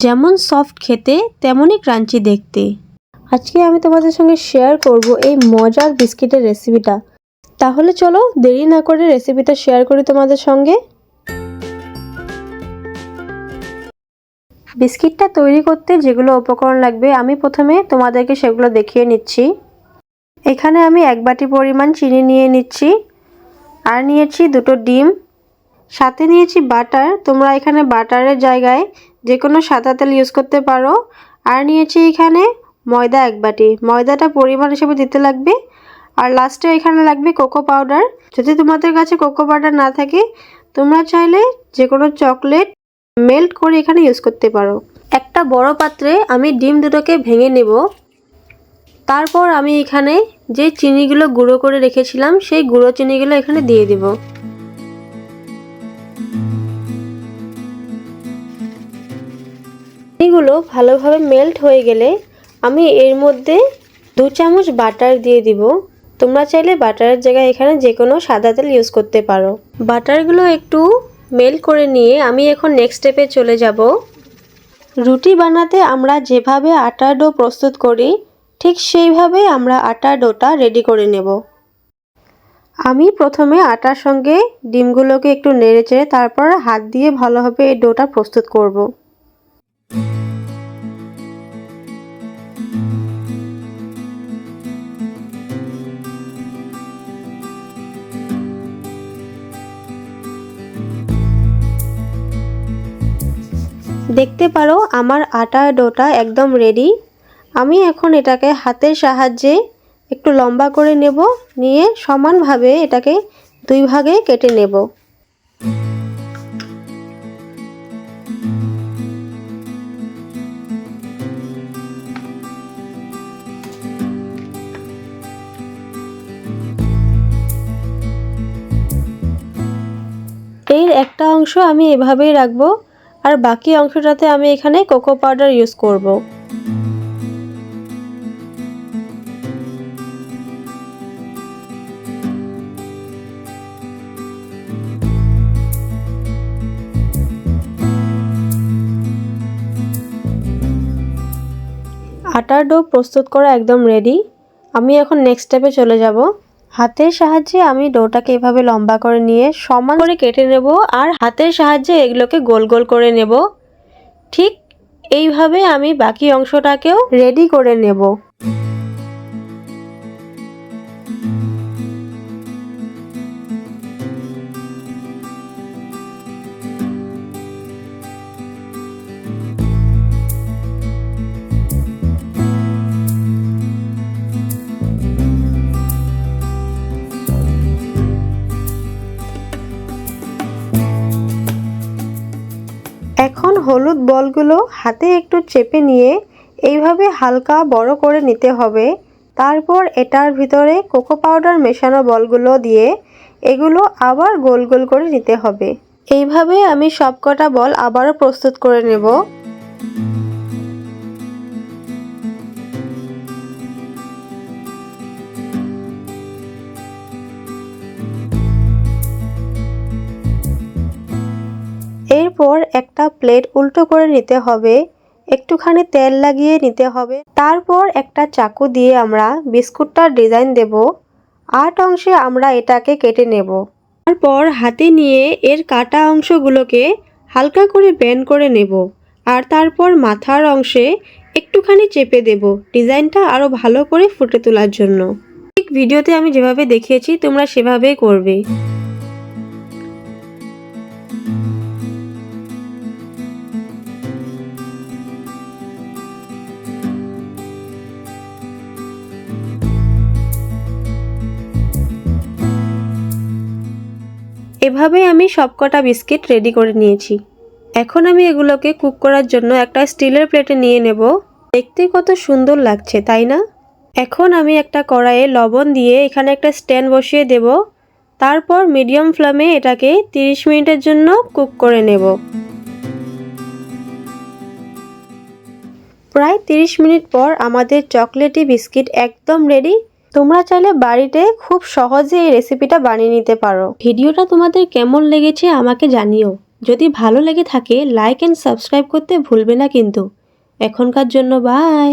যেমন সফট খেতে, তেমনই ক্রাঞ্চি দেখতে। আজকে আমি তোমাদের সঙ্গে শেয়ার করব এই মজার বিস্কিটের রেসিপিটা তাহলে চলো দেরি না করে রেসিপিটা শেয়ার করি তোমাদের সঙ্গে। বিস্কিটটা তৈরি করতে যেগুলো উপকরণ লাগবে, আমি প্রথমে তোমাদেরকে সেগুলো দেখিয়ে নিচ্ছি। এখানে আমি এক বাটি পরিমাণ চিনি নিয়ে নিচ্ছি, আর নিয়েছি দুটো ডিম। সাথে নিয়েছি বাটার, তোমরা এখানে বাটারের জায়গায় যে কোনো সাদা তেল ইউজ করতে পারো। আর নিয়েছি এখানে ময়দা এক বাটি। ময়দাটা পরিমাণ হিসেবে দিতে লাগবে। আর লাস্টে এখানে লাগবে কোকো পাউডার যদি তোমাদের কাছে কোকো পাউডার না থাকে, তোমরা চাইলে যে কোনো চকলেট মেল্ট করে এখানে ইউজ করতে পারো। একটা বড় পাত্রে আমি ডিম দুটোকে ভেঙে নেব। তারপর আমি এখানে যে চিনিগুলো গুঁড়ো করে রেখেছিলাম, সেই গুঁড়ো চিনিগুলো এখানে দিয়ে দেব। চিনিগুলো ভালোভাবে মেল্ট হয়ে গেলে আমি এর মধ্যে দু চামচ বাটার দিয়ে দিব। তোমরা চাইলে বাটারের জায়গায় এখানে যে কোনো সাদা তেল ইউজ করতে পারো। বাটারগুলো একটু মেল্ট করে নিয়ে আমি এখন নেক্সট স্টেপে চলে যাব। রুটি বানাতে আমরা যেভাবে আটার ডো প্রস্তুত করি, ঠিক সেইভাবে আমরা আটার ডোটা রেডি করে নেব। আমি প্রথমে আটার সঙ্গে ডিমগুলোকে একটু নেড়ে চেড়ে তারপর হাত দিয়ে ভালোভাবে এই ডোটা প্রস্তুত করব। দেখতে পারো, আমার আটা ডোটা একদম রেডি আমি এখন এটাকে হাতের সাহায্যে একটু লম্বা করে নেব, নিয়ে সমানভাবে এটাকে দুই ভাগে কেটে নেব। এর একটা অংশ আমি এভাবেই রাখব। আর বাকি অংশটাতে আমি এখানে কোকো পাউডার ইউজ করব। আটার ডো প্রস্তুত করা একদম রেডি আমি এখন নেক্সট স্টেপে চলে যাব হাতের সাহায্যে আমি ডোটাকে এভাবে লম্বা করে নিয়ে সমান করে কেটে নেব আর হাতের সাহায্যে এগুলোকে গোল গোল করে নেব। ঠিক এইভাবে আমি বাকি অংশটাকেও রেডি করে নেব। এখন হলুদ বলগুলো হাতে একটু চেপে নিয়ে এইভাবে হালকা বড় করে নিতে হবে। তারপর এটার ভিতরে কোকো পাউডার মেশানো বলগুলো দিয়ে এগুলো আবার গোল গোল করে নিতে হবে। এইভাবে আমি সবকটা বল আবারও প্রস্তুত করে নেব। এরপর একটা প্লেট উল্টো করে নিতে হবে, একটুখানি তেল লাগিয়ে নিতে হবে। তারপর একটা চাকু দিয়ে আমরা বিস্কুটটার ডিজাইন দেব। আট অংশে আমরা এটাকে কেটে নেব। তারপর হাতে নিয়ে এর কাটা অংশগুলোকে হালকা করে বেন্ড করে নেব। আর তারপর মাথার অংশে একটুখানি চেপে দেব ডিজাইনটা আরও ভালো করে ফুটে তোলার জন্য। ঠিক ভিডিওতে আমি যেভাবে দেখিয়েছি, তোমরা সেভাবেই করবে। এভাবে আমি সবকটা বিস্কিট রেডি করে নিয়েছি। এখন আমি এগুলোকে কুক করার জন্য একটা স্টিলের প্লেটে নিয়ে নেব। দেখতে কত সুন্দর লাগছে, তাই না? এখন আমি একটা কড়াইয়ে লবণ দিয়ে এখানে একটা স্ট্যান্ড বসিয়ে দেব। তারপর মিডিয়াম ফ্লেমে এটাকে 30 মিনিটের জন্য কুক করে নেব। প্রায় 30 মিনিট পর আমাদের চকলেটি বিস্কিট একদম রেডি। তোমরা চাইলে বাড়িতে খুব সহজে এই রেসিপিটা বানিয়ে নিতে পারো। ভিডিওটা তোমাদের কেমন লেগেছে আমাকে জানিও। যদি ভালো লেগে থাকে লাইক অ্যান্ড সাবস্ক্রাইব করতে ভুলবে না কিন্তু। এখনকার জন্য বাই